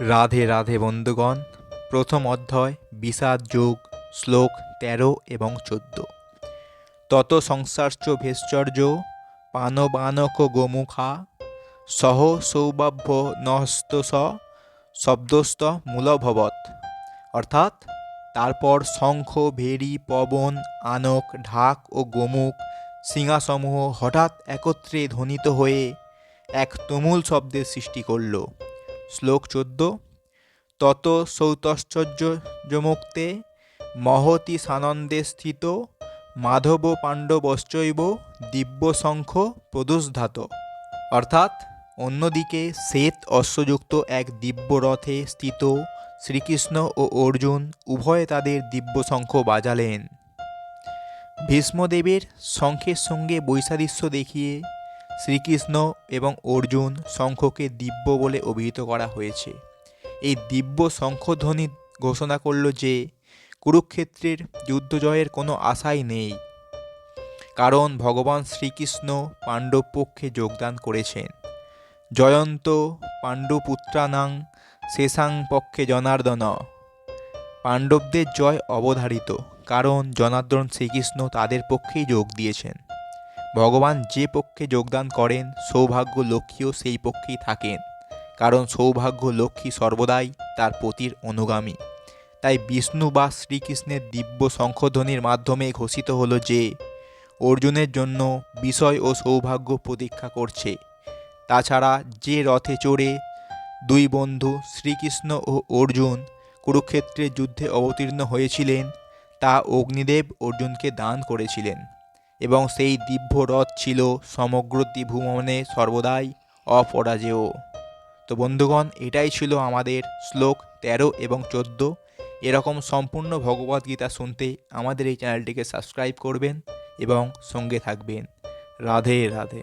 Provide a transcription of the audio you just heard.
রাধে রাধে বন্ধুগণ, প্রথম অধ্যায়, বিষাদ যোগ, শ্লোক তেরো এবং চোদ্দ। তত সংসারশ্চ ভেশ্চর্য পানবানক গোমুখা, সহ সৌবাভ্য নহস্ত শব্দস্ত মূলভবৎ। অর্থাৎ, তারপর শঙ্খ ভেরি পবন, আনক, ঢাক ও গোমুখ, সিংহাসমূহ হঠাৎ একত্রে ধ্বনিত হয়ে এক তুমুল শব্দের সৃষ্টি করল। শ্লোক চোদ্দ। তত সৌতশ্চর্যমুক্তে মহতি সানন্দে স্থিত মাধব পাণ্ডবশ্চৈব দিব্য শঙ্খ প্রদুষ্ধাত অর্থাৎ অন্যদিকে শ্বেত অশ্বযুক্ত এক দিব্য রথে স্থিত শ্রীকৃষ্ণ ও অর্জুন উভয়ে তাদের দিব্য শঙ্খ বাজালেন। ভীষ্মদেবের শঙ্খের সঙ্গে বৈসাদৃশ্য দেখিয়ে শ্রীকৃষ্ণ এবং অর্জুন শঙ্খকে দিব্য বলে অভিহিত করা হয়েছে। এই দিব্য শঙ্খধ্বনি ঘোষণা করল যে, কুরুক্ষেত্রের যুদ্ধ জয়ের কোনো আশাই নেই, কারণ ভগবান শ্রীকৃষ্ণ পাণ্ডব পক্ষে যোগদান করেছেন। জয়ন্ত পাণ্ডুপুত্রানাং শেষাং পক্ষে জনার্দন। পাণ্ডবদের জয় অবধারিত, কারণ জনার্দন শ্রীকৃষ্ণ তাদের পক্ষেই যোগ দিয়েছেন। ভগবান যে পক্ষে যোগদান করেন, সৌভাগ্য লক্ষ্মীও সেই পক্ষেই থাকেন। কারণ সৌভাগ্য লক্ষ্মী সর্বদাই তার পতির অনুগামী। তাই বিষ্ণু বা শ্রীকৃষ্ণের দিব্য শঙ্খধ্বনির মাধ্যমে ঘোষিত হলো যে, অর্জুনের জন্য বিষয় ও সৌভাগ্য প্রতীক্ষা করছে। তাছাড়া যে রথে চড়ে দুই বন্ধু শ্রীকৃষ্ণ ও অর্জুন কুরুক্ষেত্রের যুদ্ধে অবতীর্ণ হয়েছিলেন, তা অগ্নিদেব অর্জুনকে দান করেছিলেন। এবং সেই দিব্য রথ ছিল সমগ্র ত্রিভুবনে সর্বদাই অপরাজেয়। তো বন্ধুগণ, এটাই ছিল আমাদের শ্লোক তেরো এবং চোদ্দ। এরকম সম্পূর্ণ ভগবদ্গীতা শুনতে আমাদের এই চ্যানেলটিকে সাবস্ক্রাইব করবেন এবং সঙ্গে থাকবেন। রাধে রাধে।